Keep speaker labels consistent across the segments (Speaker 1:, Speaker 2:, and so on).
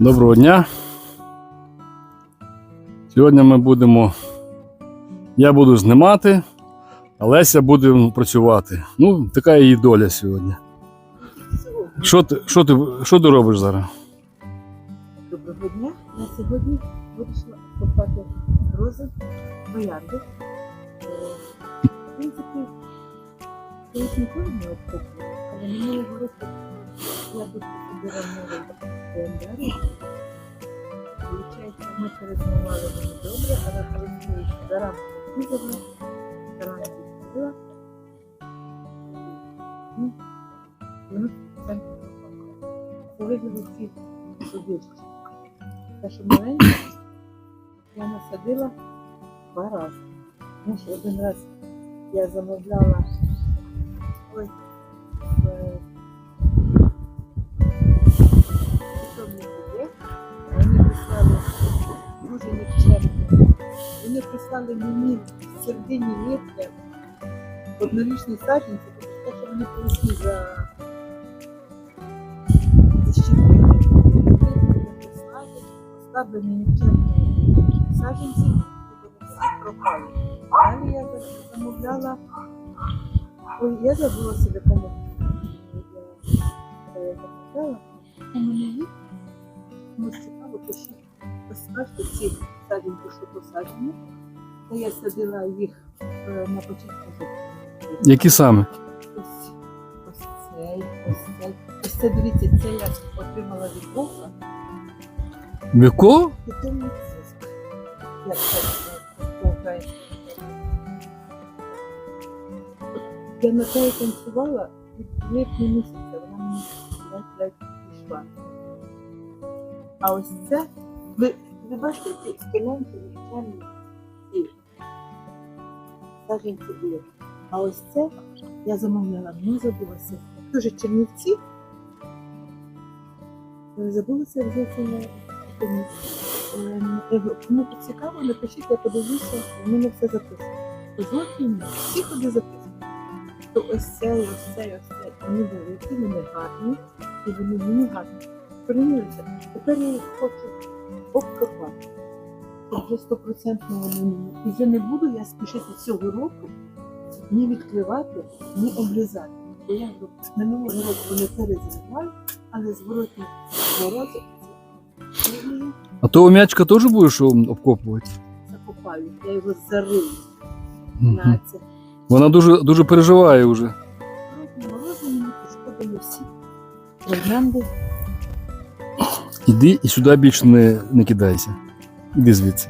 Speaker 1: Доброго дня. Сьогодні ми будемо. Я буду знімати, а Леся буде працювати. Ну, така її доля сьогодні. Що ти, що ти, що ти робиш зараз?
Speaker 2: Доброго дня. Я сьогодні вирішила копати рози боярди. В принципі, колись ніколи не обкопувала, але минулого року я тут збирав новий календарій. Получається, ми перезимували вони добре, але їх зарано відрізали, зарано відрізала, ну, воно це вивели ці садочки. Те, що маленька, я насадила два рази. Тому що один раз я замовляла ой, е, питомник об'єкт, вони прислали дуже нікчемно. Вони прислали мені в середині липня однорічні саджанці, тому що вони повесні за защитили. Вони прислали, поставлені нікчемні саджанці, і вони всі пропали. Далі я за- замовляла. Ой, я забулася в якому я е, замовляла. У мене є. Комусь цікаво, пишіть. Бачите ці саджанці, що посаджені. Та я садила їх е, на початку жовтня.
Speaker 1: Які саме?
Speaker 2: Ось, ось цей, ось цей. Ось це, дивіться, це я отримала від Бога.
Speaker 1: Віко?
Speaker 2: Питомник циск. Як це е, по-українськи? Я на неї танцювала від липня місяця, вона мені ледь-ледь пішла. А ось це, ви, ви бачите, ці стеленки нікчемні ці були. А ось це я замовляла, ну забулася. Дуже чернівці. Е, Забулася взяти на. Ем, е, Кому цікаво, напишіть, я подивлюся, в мене все записано. Зовсім всі ходи записані. То ось цей, ось цей, ось цей. Вони великі, вони гарні, і вони мені гарні. Приймуться. Тепер я їх хочу обкопати. Вже стопроцентно вони. І вже не буду я спішити цього року ні відкривати, ні обрізати. Бо я минулого року вони перезривали, але зворотні морози
Speaker 1: А того м'ячка теж будеш обкопувати?
Speaker 2: закопаю, я його зарию на це.
Speaker 1: Вона дуже, дуже переживає вже.
Speaker 2: Морози мені пошкодили всі троянди.
Speaker 1: Іди і сюди більше не, не кидайся. Іди звідси.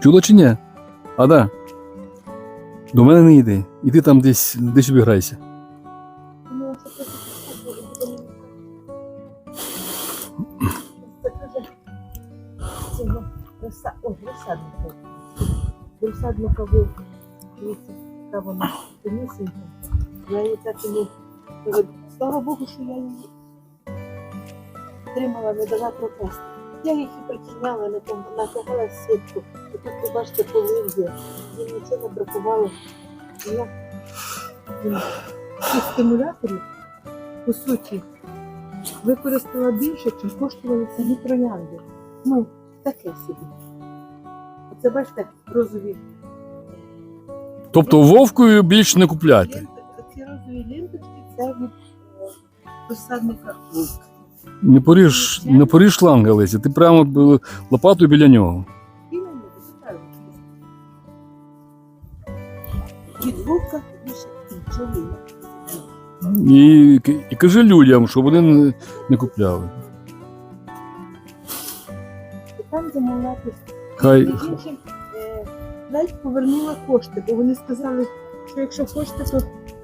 Speaker 1: Чула чи ні? А да. До мене не йди. Іди там десь, десь обіграйся.
Speaker 2: думала, що трохи пішла, бо буде мені Це каже, цього роса, о, розсадника. Я її так і не... Слава Богу, що я її тримала, не дала пропасти. Я їх і тому, натягала сітку. І тут ви бачите полин'я. Їм нічого не бракувало. Я цих стимуляторів, по суті, використала більше, чим коштували самі троянди. Ну, таке собі. Оце бачите, розові
Speaker 1: Тобто вовкою більше не купляйте.
Speaker 2: ленти. Ці розові ленточки це від розсадника.
Speaker 1: Не поріж, не поріж шланга, Леся. Ти прямо б- лопатою біля нього.
Speaker 2: Від вовка більше нічого не
Speaker 1: І, к- і кажи людям, щоб вони не, не купляли.
Speaker 2: І там замовляти
Speaker 1: Хай
Speaker 2: іншим, е, навіть повернула кошти, бо вони сказали, що якщо хочете, то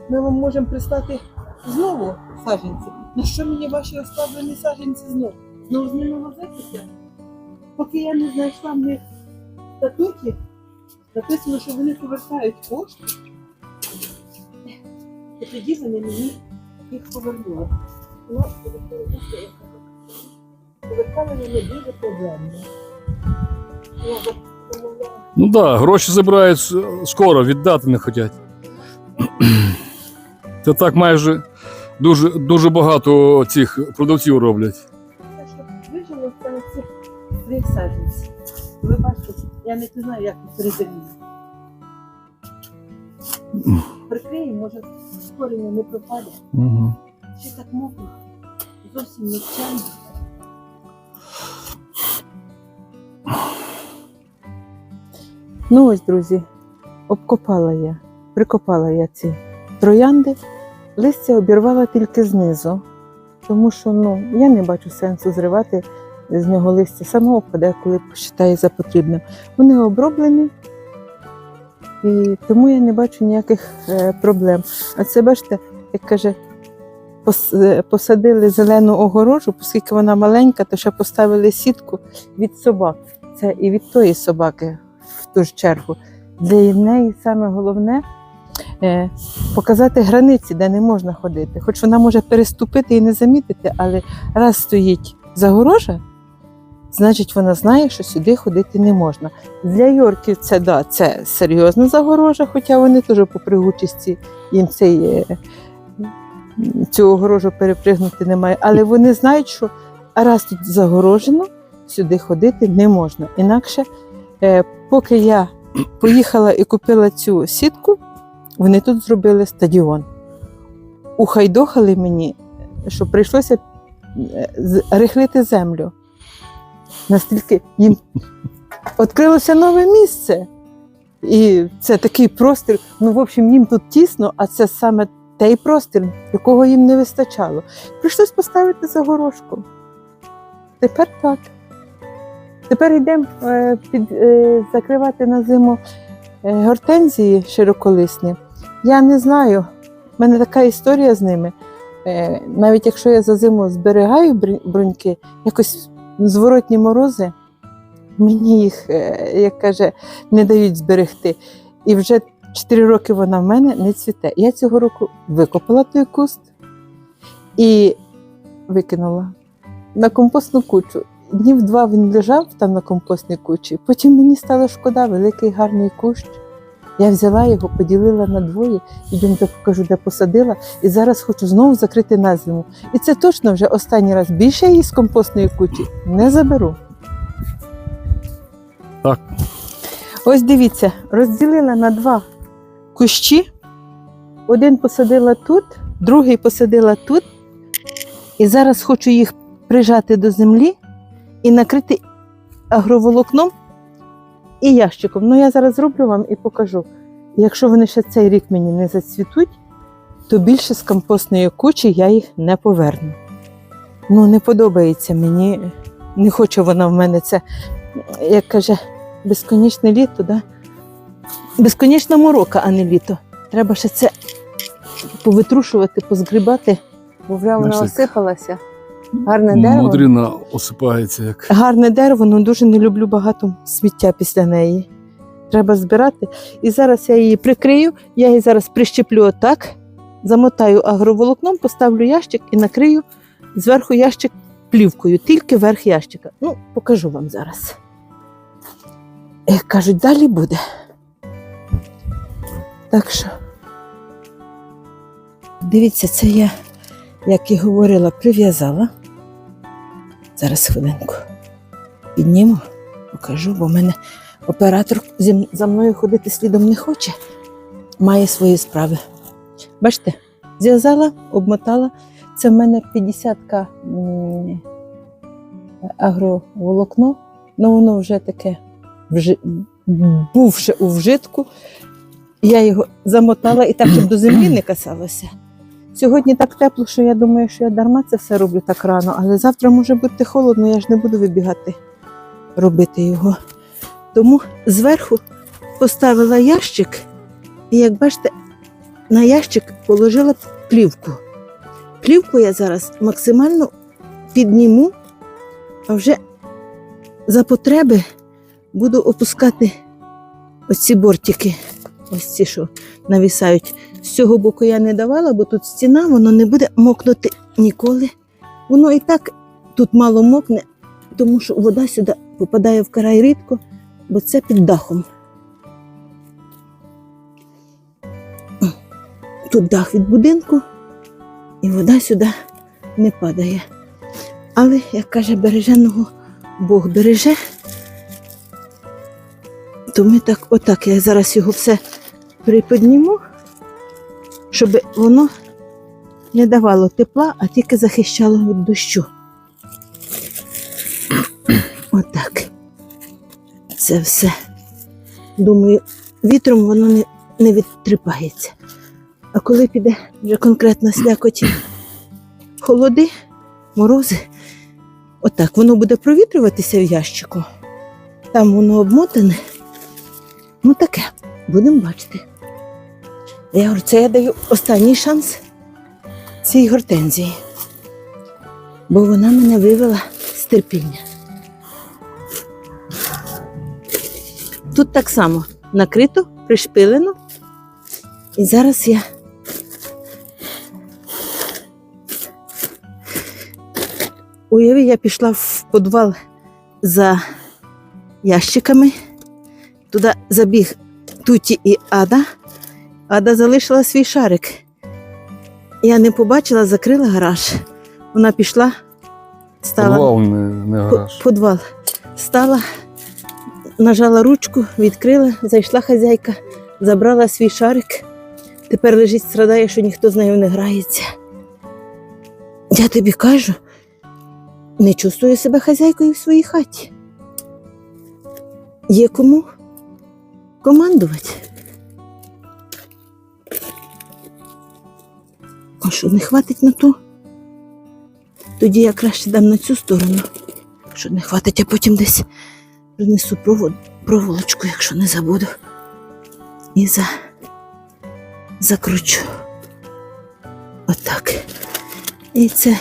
Speaker 2: ми вам можемо прислати знову саджанці. На що мені ваші оставлені саджанці знову? Знову з ними возитися? Поки я не знайшла в них статуті, написано, що вони повертають кошти. І тоді вони мені їх повернули. Ну, повертали вони дуже проблемно.
Speaker 1: Ну так, да, гроші забирають скоро, віддати не хочуть. Це так майже дуже, дуже багато цих продавців роблять.
Speaker 2: Що вижило, це оці. Ви бачите, я не знаю, як тут резервні. Прикриє, може, коріння не пропаде.
Speaker 1: Угу.
Speaker 2: Ще так мокро, зовсім не. Ну ось, друзі, обкопала я, прикопала я ці троянди. Листя обірвала тільки знизу, тому що ну, я не бачу сенсу зривати з нього листя. Само впаде, коли посчитає за потрібне. Вони оброблені, і тому я не бачу ніяких е, проблем. А це бачите, як каже, е, посадили зелену огорожу, оскільки вона маленька, то ще поставили сітку від собак. Це і від тої собаки в ту ж чергу. Для неї саме головне показати границі, де не можна ходити. Хоч вона може переступити і не замітити, але раз стоїть загорожа, значить вона знає, що сюди ходити не можна. Для Йорків це да, це серйозна загорожа, хоча вони теж по пригучості їм цей, е, цю огорожу перепригнути немає. Але вони знають, що раз тут загорожено, сюди ходити не можна. Інакше, е, поки я поїхала і купила цю сітку, вони тут зробили стадіон. Ухайдохали мені, що прийшлося е, рихлити землю. Настільки їм відкрилося нове місце. І це такий простір. Ну, в общем, їм тут тісно, а це саме той простір, якого їм не вистачало. Прийшлось поставити загорожку. Тепер так. Тепер йдемо е, під, е, закривати на зиму е, гортензії широколисні. Я не знаю, в мене така історія з ними. Е, навіть якщо я за зиму зберігаю бруньки, якось зворотні морози мені їх, е, як каже, не дають зберегти. І вже 4 роки вона в мене не цвіте. Я цього року викопала той куст і викинула на компостну кучу. Днів два він лежав там на компостній кучі. Потім мені стало шкода, великий гарний кущ. Я взяла його, поділила на двоє, ідемте покажу, де посадила. І зараз хочу знову закрити на зиму. І це точно вже останній раз. Більше її з компостної кучі не заберу.
Speaker 1: Так.
Speaker 2: Ось дивіться, розділила на два кущі. Один посадила тут, другий посадила тут. І зараз хочу їх прижати до землі і накрити агроволокном і ящиком. Ну, я зараз зроблю вам і покажу. Якщо вони ще цей рік мені не зацвітуть, то більше з компостної кучі я їх не поверну. Ну, не подобається мені, не хоче вона в мене це, як каже, безконечне літо, да? безконечна морока, а не літо. Треба ще це повитрушувати, позгрібати, бо вже вона осипалася. Гарне дерево.
Speaker 1: Мудрина осипається як.
Speaker 2: Гарне дерево, але дуже не люблю багато сміття після неї. Треба збирати. І зараз я її прикрию, я її зараз прищеплю отак, замотаю агроволокном, поставлю ящик і накрию зверху ящик плівкою, тільки верх ящика. Ну, покажу вам зараз. Як кажуть, далі буде. Так що. Дивіться, це я, як і говорила, прив'язала. Зараз хвилинку. Підніму, покажу, бо в мене оператор за мною ходити слідом не хоче. Має свої справи. Бачите, зв'язала, обмотала. Це в мене 50-ка агроволокно, ну воно вже таке вжи, бувше у вжитку. Я його замотала і так, щоб до землі не касалося. Сьогодні так тепло, що я думаю, що я дарма це все роблю так рано, але завтра може бути холодно, я ж не буду вибігати робити його. Тому зверху поставила ящик, і як бачите, на ящик положила плівку. Плівку я зараз максимально підніму, а вже за потреби буду опускати оці бортики, ось ці, що навісають. З цього боку я не давала, бо тут стіна, воно не буде мокнути ніколи. Воно і так тут мало мокне, тому що вода сюди попадає в край рідко, бо це під дахом. Тут дах від будинку, і вода сюди не падає. Але, як каже береженого Бог береже, то ми так, отак, я зараз його все приподніму, щоб воно не давало тепла, а тільки захищало від дощу. Отак. Це все. Думаю, вітром воно не, не відтрипається. А коли піде вже конкретно слякоті холоди, морози, отак воно буде провітрюватися в ящику. Там воно обмотане. Ну таке, будемо бачити. Я говорю, це я даю останній шанс цій гортензії. Бо вона мене вивела з терпіння. Тут так само накрито, пришпилено. І зараз я уяви, я пішла в підвал за ящиками. Туди забіг Туті і Ада. Ада залишила свій шарик. Я не побачила, закрила гараж. Вона пішла, стала
Speaker 1: Підвал не, не гараж.
Speaker 2: Подвал. Стала, нажала ручку, відкрила, зайшла хазяйка, забрала свій шарик. Тепер лежить, страдає, що ніхто з нею не грається. Я тобі кажу, не чувствую себе хазяйкою в своїй хаті. Є кому командувати. Що, не хватить на ту? Тоді я краще дам на цю сторону. Що не хватить, а потім десь принесу провод, проволочку, якщо не забуду. І за... закручу. Отак. І це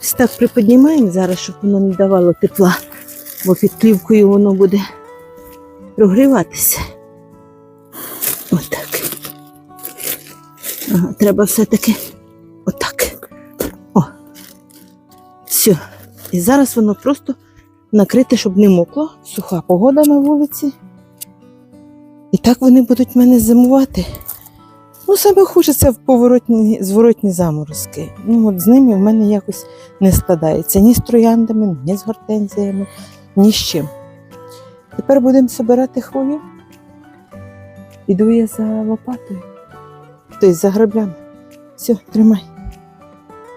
Speaker 2: ось так приподнімаємо зараз, щоб воно не давало тепла, бо під плівкою воно буде прогріватися. Треба все-таки отак. О. Все. І зараз воно просто накрите, щоб не мокло. Суха погода на вулиці. І так вони будуть мене зимувати. Ну, саме це в поворотні, зворотні заморозки. Ну, от з ними в мене якось не складається ні з трояндами, ні з гортензіями, ні з чим. Тепер будемо збирати хвою. Іду я за лопатою. Тобто за граблями. Все, тримай.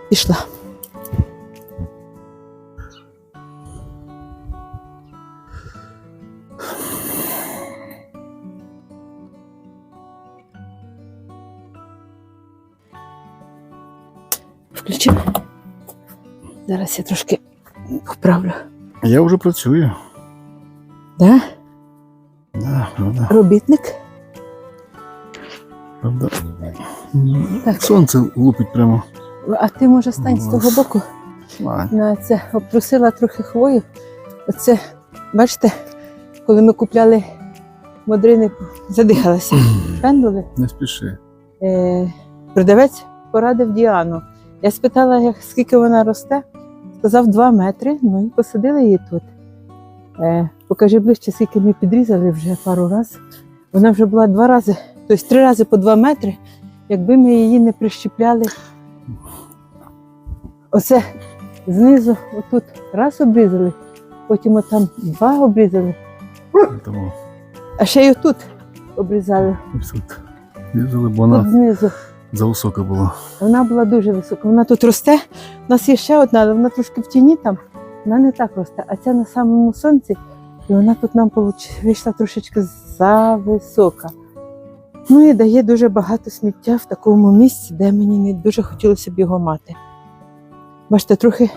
Speaker 2: Пішла. Включи. Зараз я трошки поправлю.
Speaker 1: Я вже працюю.
Speaker 2: Да?
Speaker 1: Да, правда.
Speaker 2: Робітник.
Speaker 1: Правда.
Speaker 2: Так.
Speaker 1: Сонце лупить прямо.
Speaker 2: А ти може стань з того боку на це обтрусила трохи хвою. Оце, бачите, коли ми купляли модрини, задихалася. Пендули.
Speaker 1: не спіши.
Speaker 2: Е, продавець порадив Діану. Я спитала, як, скільки вона росте. Сказав 2 метри, ну і посадили її тут. Е, покажи ближче, скільки ми підрізали вже пару разів. Вона вже була два рази, тобто три рази по 2 метри, якби ми її не прищіпляли. Оце знизу, отут раз обрізали, потім отам два обрізали, а ще й отут обрізали,
Speaker 1: тут. Різали, бо
Speaker 2: тут
Speaker 1: вона
Speaker 2: знизу.
Speaker 1: зависока була.
Speaker 2: Вона була дуже висока. Вона тут росте. У нас є ще одна, але вона трошки в тіні там. Вона не так росте, а ця на самому сонці, і вона тут нам вийшла трошечки зависока. Ну і дає дуже багато сміття в такому місці, де мені не дуже хотілося б його мати. Бачите, трохи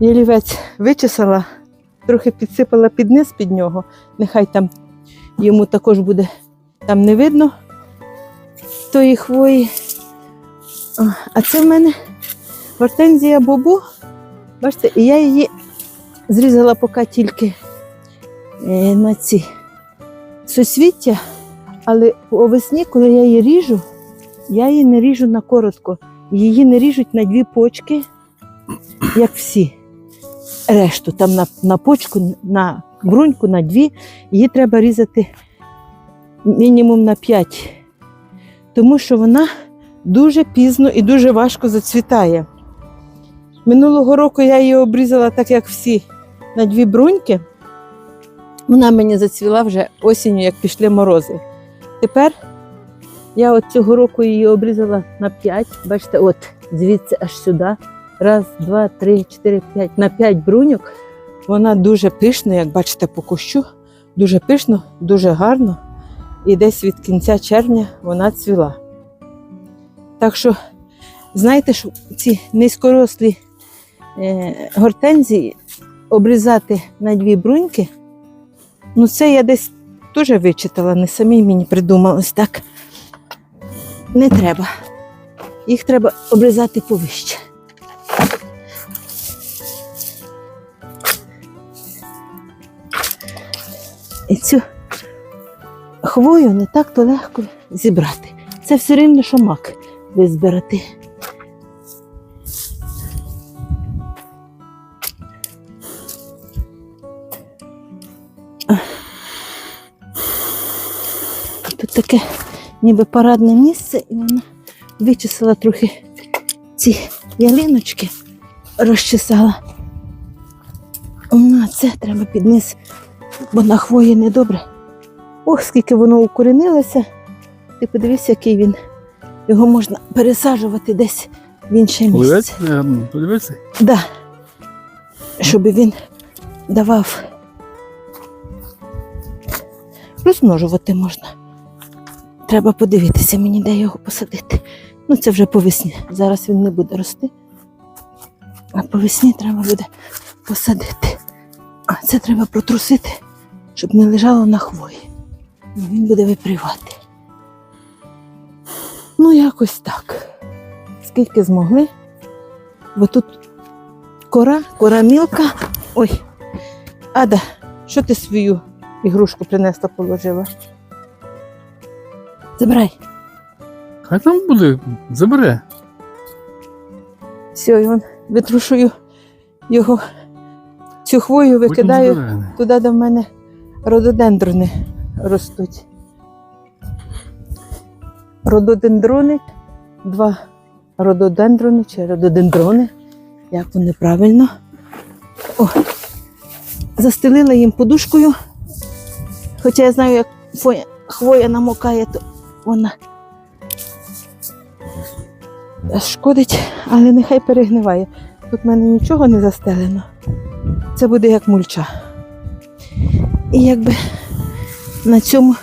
Speaker 2: ялівець вичесала, трохи підсипала під низ під нього. Нехай там йому також буде там не видно тої хвої. О, А це в мене гортензія бобо. Бачите, і я її зрізала поки тільки е, на ці сусвіття, але по весні, коли я її ріжу, я її не ріжу на коротко. Її не ріжуть на дві почки, як всі. Решту там на, на почку, на бруньку, на дві. Її треба різати мінімум на п'ять. Тому що вона дуже пізно і дуже важко зацвітає. Минулого року я її обрізала так, як всі, на дві бруньки. Вона мені зацвіла вже осінню, як пішли морози. Тепер я от цього року її обрізала на 5. Бачите, от звідси аж сюди. Раз, два, три, чотири, п'ять. На 5 бруньок. Вона дуже пишна, як бачите, по кущу. Дуже пишно, дуже гарно. І десь від кінця червня вона цвіла. Так що, знаєте, що ці низькорослі е, гортензії обрізати на дві бруньки, ну це я десь теж вичитала, не самі мені придумалось так. Не треба. Їх треба обрізати повище. І цю хвою не так-то легко зібрати. Це все рівно, що мак визбирати. Таке ніби парадне місце, і вона вичесала трохи ці ялиночки, розчесала. Ну, а це треба під низ, бо на хвої недобре. Ох, скільки воно укорінилося. Ти подивись, який він. Його можна пересаджувати десь в інше місце.
Speaker 1: Подивіться, гарно, подивіться.
Speaker 2: Да. Щоб він давав. Розмножувати можна. Треба подивитися мені, де його посадити. Ну, це вже по весні. Зараз він не буде рости. А по весні треба буде посадити. А це треба протрусити, щоб не лежало на хвої. Він буде випрівати. Ну, якось так. Скільки змогли. Бо тут кора, кора мілка. Ой, Ада, що ти свою ігрушку принесла, положила? Забирай.
Speaker 1: Хай там буде, забере.
Speaker 2: Все, і вон витрушую його. Цю хвою викидаю
Speaker 1: забере.
Speaker 2: туди, де в мене рододендрони ростуть. Рододендрони, два рододендрони чи рододендрони, як вони правильно. О, застелила їм подушкою. Хоча я знаю, як хвоя, хвоя намокає, то вона шкодить, але нехай перегниває. Тут в мене нічого не застелено. Це буде як мульча. І якби на цьому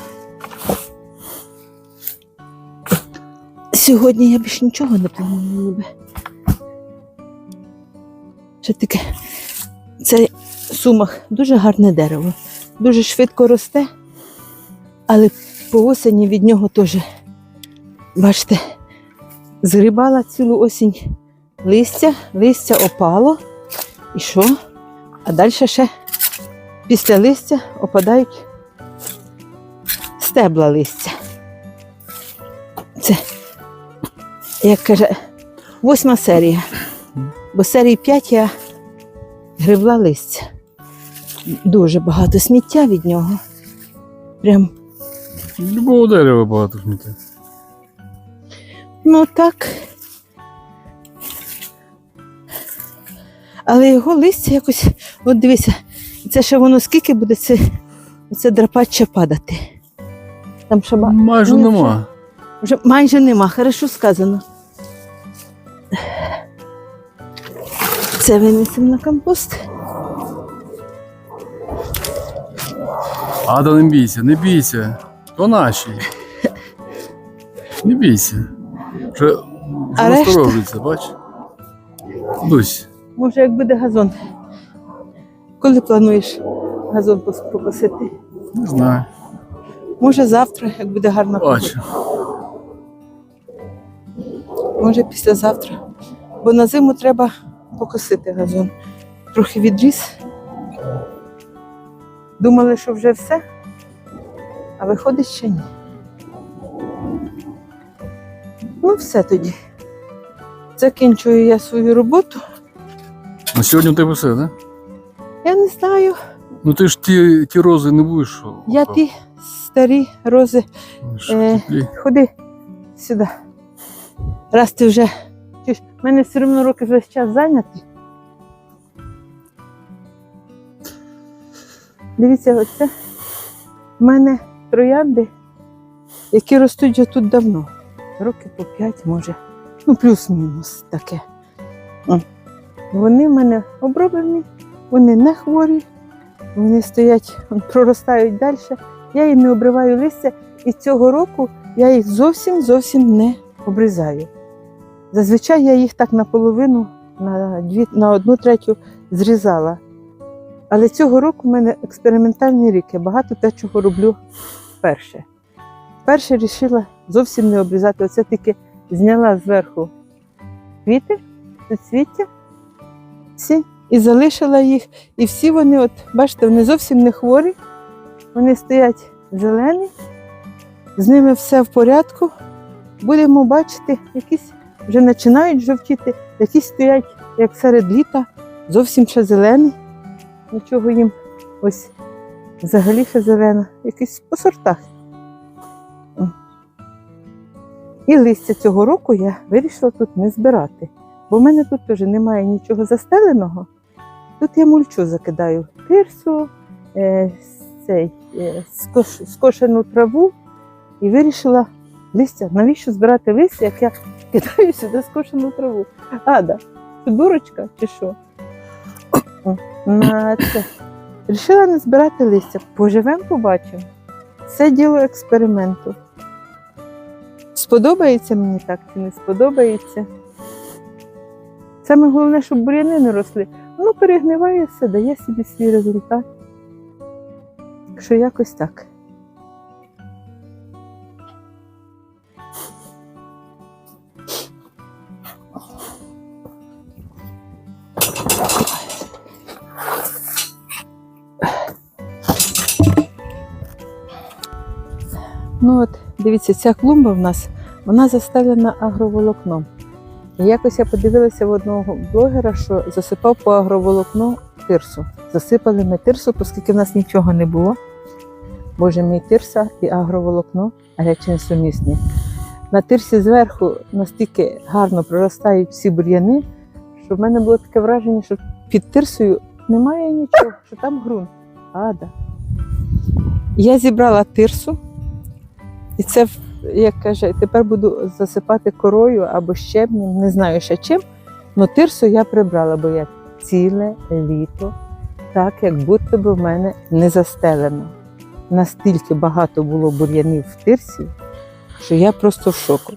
Speaker 2: сьогодні я більш нічого не планую ніби. Ще таке. Це сумах дуже гарне дерево. Дуже швидко росте, але по осені від нього теж, бачите, згрібала цілу осінь листя, листя опало. І що? А далі ще після листя опадають стебла листя. Це, як каже, восьма серія. Бо серії 5 я гребла листя. Дуже багато сміття від нього. Прям,
Speaker 1: Любого дерева багато сміття.
Speaker 2: ну так. Але його листя якось, от дивися, це ще воно скільки буде це, це драпаче падати. Там ще ба-
Speaker 1: Майже
Speaker 2: Ні,
Speaker 1: нема.
Speaker 2: Вже майже нема, хорошо сказано. Це винесемо на компост.
Speaker 1: Ада, не бійся, не бійся. То наші. Не бійся. Вже, вже
Speaker 2: А решта?
Speaker 1: насторожується, бач? Дусь.
Speaker 2: Може, як буде газон. Коли плануєш газон пос- покосити?
Speaker 1: Не знаю.
Speaker 2: Може завтра, як буде гарна.
Speaker 1: Бачу.
Speaker 2: Може післязавтра. Бо на зиму треба покосити газон. Трохи відріс. Думали, що вже все, а виходить ще ні. Ну, все тоді. Закінчую я свою роботу.
Speaker 1: На сьогодні у тебе все, так?
Speaker 2: Я не знаю.
Speaker 1: Ну ти ж ті, ті рози не будеш.
Speaker 2: Я ті старі рози.
Speaker 1: Що
Speaker 2: е,
Speaker 1: теплі.
Speaker 2: Ходи сюди. раз ти вже. Чуєш, в мене все одно руки весь час зайняті. Дивіться, оце в мене троянди, які ростуть вже тут давно. Років по п'ять, може. Ну, плюс-мінус таке. Вони в мене оброблені, вони не хворі, вони стоять, проростають далі. Я їм не обриваю листя, і цього року я їх зовсім зовсім не обрізаю. Зазвичай я їх так наполовину, на, дві, на одну третю зрізала. Але цього року в мене експериментальний рік. Я багато те, чого роблю вперше. Вперше вирішила зовсім не обрізати. Оце тільки зняла зверху квіти, суцвіття, всі, і залишила їх. І всі вони, от, бачите, вони зовсім не хворі, вони стоять зелені, з ними все в порядку. Будемо бачити, якісь вже починають жовтіти, якісь стоять, як серед літа, зовсім ще зелені. Нічого їм ось взагалі ще зелена, якісь по сортах. І листя цього року я вирішила тут не збирати, бо в мене тут теж немає нічого застеленого. Тут я мульчу закидаю тирсу, е, цей, е, скош, скошену траву і вирішила листя. Навіщо збирати листя, як я кидаю сюди скошену траву? Ада, дурочка чи що? На це. Рішила не збирати листя. Поживемо, побачимо. Це діло експерименту. Сподобається мені так чи не сподобається. Саме головне, щоб бур'яни не росли. Воно перегниває все, дає собі свій результат. Так що якось так. От, дивіться, ця клумба в нас вона застелена агроволокном. І якось я подивилася в одного блогера, що засипав по агроволокну тирсу. Засипали ми тирсу, оскільки в нас нічого не було. Боже мій тирса і агроволокно речі несумісні. На тирсі зверху настільки гарно проростають всі бур'яни, що в мене було таке враження, що під тирсою немає нічого, що там ґрунт. Ада. Я зібрала тирсу, і це, як каже, тепер буду засипати корою або щебнем, не знаю ще чим. але тирсу я прибрала, бо я ціле літо, так як будто би в мене не застелено. Настільки багато було бур'янів в тирсі, що я просто в шоку.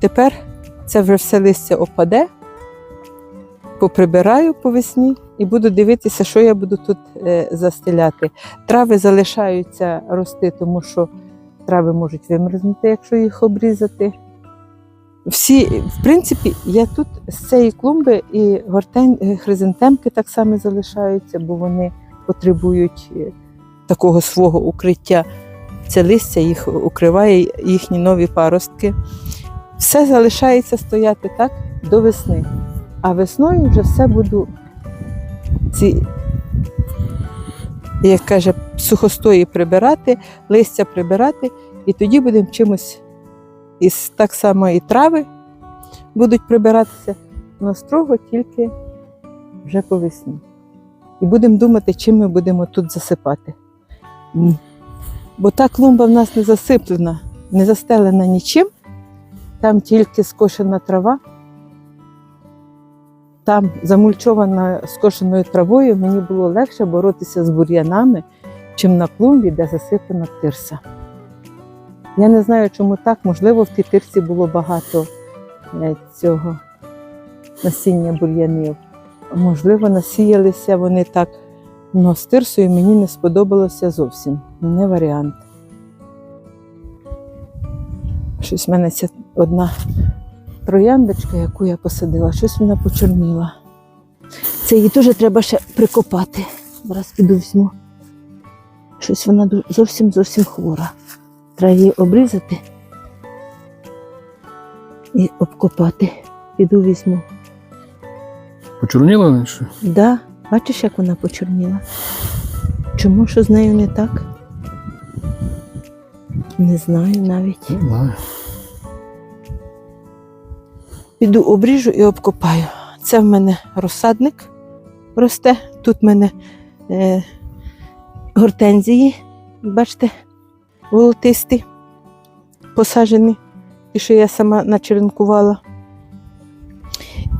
Speaker 2: Тепер це вже все листя опаде, поприбираю по весні і буду дивитися, що я буду тут е, застеляти. Трави залишаються рости, тому що трави можуть вимерзнути, якщо їх обрізати. Всі, в принципі, я тут з цієї клумби і гортень, е, хризантемки так само залишаються, бо вони потребують е, такого свого укриття. Це листя їх укриває їхні нові паростки. Все залишається стояти так до весни. А весною вже все буду ці, як каже, сухостої прибирати, листя прибирати, і тоді будемо чимось із так само і трави будуть прибиратися, але строго тільки вже по весні. І будемо думати, чим ми будемо тут засипати. Бо та клумба в нас не засиплена, не застелена нічим, там тільки скошена трава. Там замульчована скошеною травою, мені було легше боротися з бур'янами, чим на клумбі, де засипана тирса. Я не знаю, чому так. Можливо, в тій тирсі було багато е, цього насіння бур'янів. Можливо, насіялися вони так. але з тирсою мені не сподобалося зовсім. Не варіант. Щось в мене ця одна трояндочка, яку я посадила, щось вона почорніла. Це її теж треба ще прикопати. Зараз піду візьму. Щось вона зовсім зовсім хвора. Треба її обрізати і обкопати. Піду візьму.
Speaker 1: Почорніла що?
Speaker 2: Да, бачиш, як вона почорніла? Чому що з нею не так? Не знаю навіть.
Speaker 1: Не знаю.
Speaker 2: Піду обріжу і обкопаю. Це в мене розсадник росте. Тут в мене е, гортензії, бачите, волотисті, посаджені, і що я сама начеренкувала.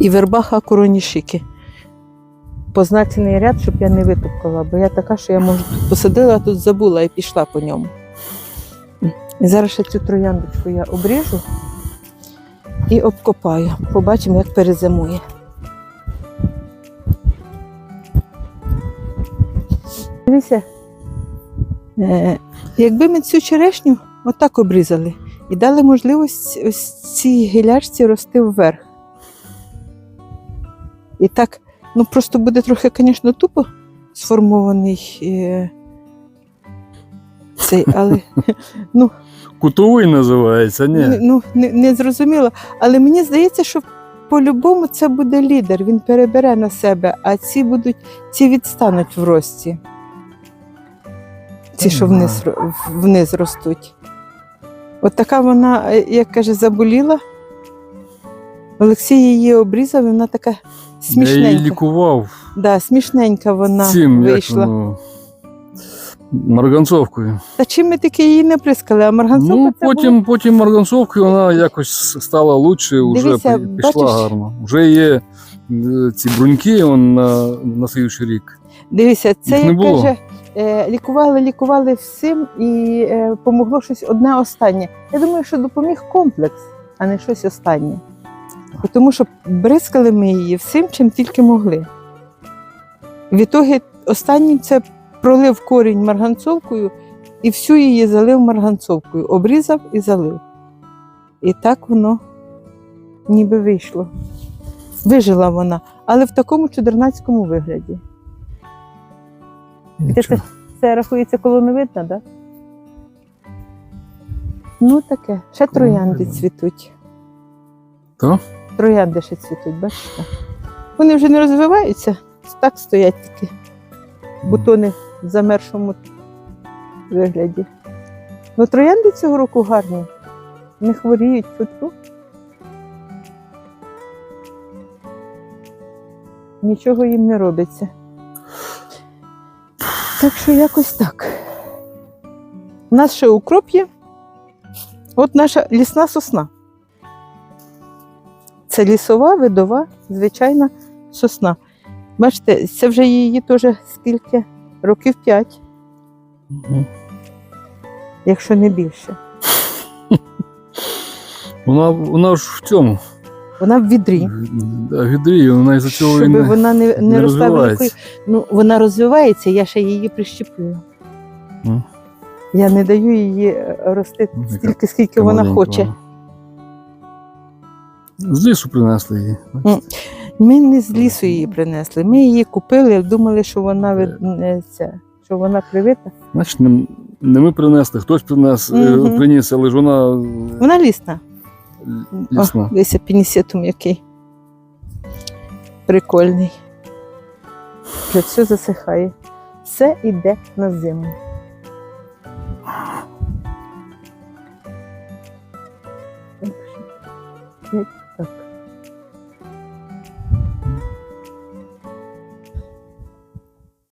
Speaker 2: І вербаха коронішики. Позначений ряд, щоб я не витопкала, бо я така, що я можу тут посадила, а тут забула і пішла по ньому. І зараз ще цю трояндочку я обріжу і обкопаю. Побачимо, як перезимує. Дивіться, е, якби ми цю черешню отак обрізали і дали можливість ось цій гілячці рости вверх. І так, ну просто буде трохи, звісно, тупо сформований е, цей, але ну,
Speaker 1: Кутовий називається, ні.
Speaker 2: ну, не, не зрозуміло. Але мені здається, що по-любому це буде лідер, він перебере на себе, а ці будуть, ці відстануть в рості. Ці, що вниз, вниз ростуть. От така вона, е, як каже, заболіла. Олексій її обрізав, і вона така
Speaker 1: Я її
Speaker 2: смішненька.
Speaker 1: лікував
Speaker 2: Да, смішненька вона
Speaker 1: цим, як
Speaker 2: вийшла.
Speaker 1: воно, марганцовкою.
Speaker 2: Та чим ми таки її не прискали, а марганцовка
Speaker 1: Ну,
Speaker 2: це
Speaker 1: потім, потім марганцовкою вона якось стала лучше, вже пішла
Speaker 2: бачиш?
Speaker 1: гарно. Вже є е, ці бруньки он, на, на слідуючий рік.
Speaker 2: Дивися, це
Speaker 1: Їх не
Speaker 2: як
Speaker 1: було.
Speaker 2: каже, е, лікували, лікували всім і е, помогло щось одне останнє. Я думаю, що допоміг комплекс, а не щось останнє. Тому що бризкали ми її всім, чим тільки могли. В ітогі останнім це пролив корінь марганцовкою і всю її залив марганцовкою, обрізав і залив. І так воно ніби вийшло. Вижила вона, але в такому чудернацькому вигляді. Це, це, це рахується колоновидна, так? Да? Ну, таке. Ще троянди цвітуть.
Speaker 1: То?
Speaker 2: Троянди ще цвітуть, бачите? Вони вже не розвиваються, так стоять такі бутони в замершому вигляді. Ну, троянди цього року гарні. Не хворіють фу Нічого їм не робиться. Так що якось так. У нас ще укроп є. От наша лісна сосна. Це лісова, видова, звичайна сосна. Бачите, це вже її теж скільки? Років п'ять,
Speaker 1: Мгм.
Speaker 2: якщо не більше.
Speaker 1: Вона, вона ж в цьому.
Speaker 2: Вона в відрі.
Speaker 1: Да, відрі, вона із-за цього і
Speaker 2: Щоб
Speaker 1: не,
Speaker 2: вона не, не,
Speaker 1: не розвивається.
Speaker 2: Ну, вона розвивається, я ще її прищеплюю.
Speaker 1: Ну.
Speaker 2: Я не даю її е, рости
Speaker 1: яка
Speaker 2: стільки, скільки вона хоче.
Speaker 1: З лісу принесли її.
Speaker 2: Ми не з лісу її принесли. Ми її купили, думали, що вона
Speaker 1: Е.
Speaker 2: від... ця, що вона привита.
Speaker 1: Значить, не, не ми принесли, хтось принес, е,
Speaker 2: Мгм.
Speaker 1: приніс, але ж вона
Speaker 2: Вона лісна.
Speaker 1: е, лісна.
Speaker 2: О, дивися, пінісетум який. Прикольний. Все засихає. Все йде на зиму.